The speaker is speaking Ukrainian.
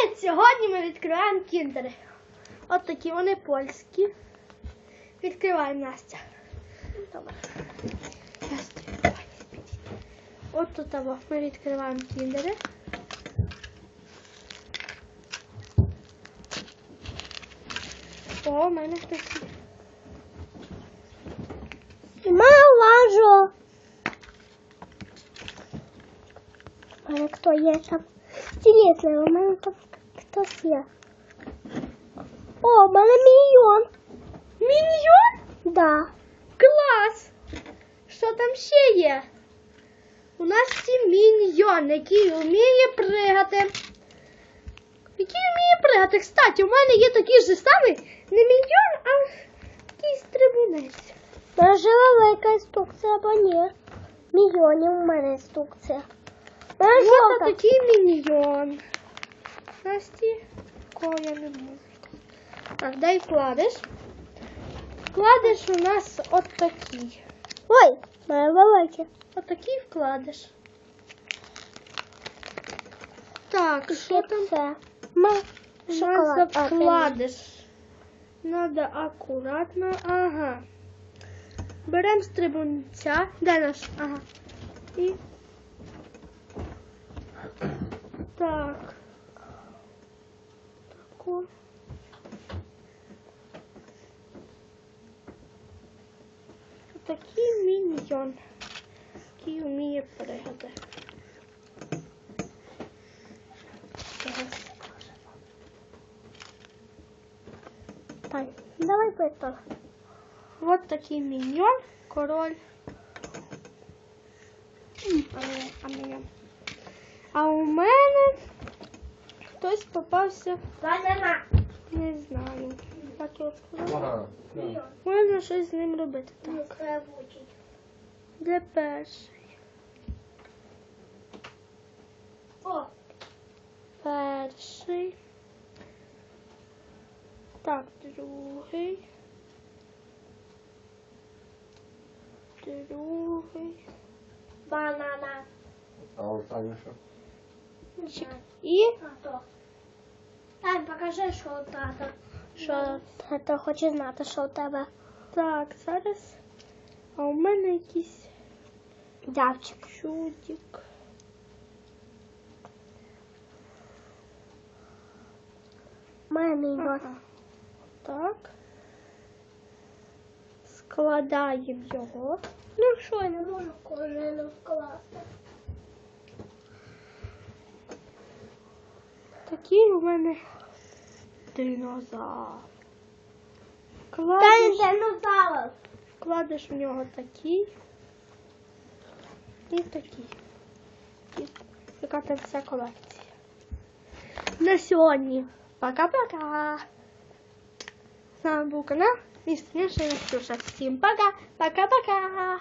Привіт! Сьогодні ми відкриваємо кіндери. От такі вони польські. Відкриваємо Настя. Добре. От тут ми відкриваємо кіндери. О, у мене такі. Малажо. Але хто є там? Інтересно, у мене там хтось є. О, у мене мільйон. Міньйон? Да. Клас! Що там ще є? У нас є міньйон, який вміє пригати. Який вміє пригати. Кстати, у мене є такий же самий не міньйон, а такий стрибунець. Можливо, велика інструкція або ні. Мільйонів у мене інструкція. У мене Ось жовта. такий міньйон. Насті, кого я не можу. Так, дай вкладиш. Вкладиш у нас от такий. Ой, мене велике. От такий вкладиш. Так, що там? Це. Ма... Шоколад. Надо А, вкладиш. Надо акуратно. Ага. Беремо стрибунця. Де наш? Ага. І. Так. Тако. Такий міньйон, який вміє пригати. Так, давай пито. Вот такий міньйон, король. А, а у мене хтось попався, не знаю. Як я сказала. Ага. Можна щось з ним робити. Так. Де перший? О, Перший. Так, другий. Другий. банана. А останнє що? І Тато. Дай, покажи, що у тата. Що тато хоче знати, що у тебе. так, зараз. А у мене якийсь Дявчик. чудик. Мамі Ага. Так. Складаємо його. Ну що, я не можу кожен вкласти. Такий у мене динозавр. Та Кладеш, динозавр. кладеш в нього такий і такий. І така там вся колекція. На сьогодні. Пока-пока. З вами був канал Няша і Настюша. Всім пока. Пока-пока.